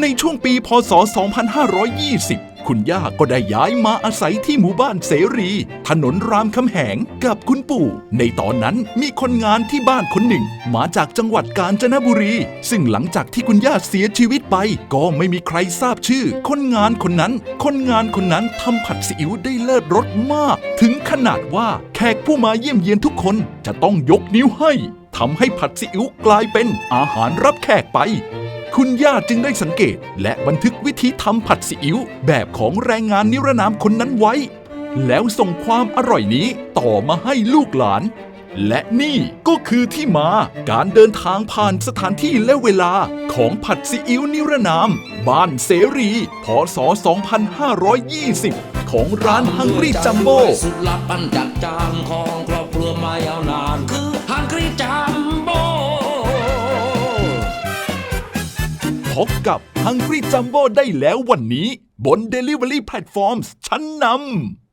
ในช่วงปีพศ 2520 คุณย่าก็ได้ย้ายมาอาศัยที่หมู่บ้านเสรี ถนนรามคำแหงกับคุณปู่ ในตอนนั้นมีคนงานที่บ้านคนหนึ่ง มาจากจังหวัดกาญจนบุรี ซึ่งหลังจากที่คุณย่าเสียชีวิตไป ก็ไม่มีใครทราบชื่อ คนงานคนนั้น คนงานคนนั้นทำผัดซีอิ๊วได้เลิศรสมาก ถึงขนาดว่าแขกผู้มาเยี่ยมเยียนทุกคนจะต้องยกนิ้วให้ทำให้ผัดซีอิ๊วกลายเป็นอาหารรับแขกไป คุณย่าจึงได้สังเกต และบันทึกวิธีทำผัดซีอิ๊วแบบของแรงงานนิรนามคนนั้นไว้ แล้วส่งความอร่อยนี้ต่อมาให้ลูกหลาน และนี่ก็คือที่มาการเดินทางผ่านสถานที่และเวลาของผัดซีอิ๊วนิรนาม บ้านเสรีพศ 2520ของร้านฮังรีจัมโบ้สุดลับอันจัดจานของครอบครัวมายาวนาน พบกับ Hungry Jumbo ได้แล้ววันนี้ บน Delivery Platforms ชั้นนำ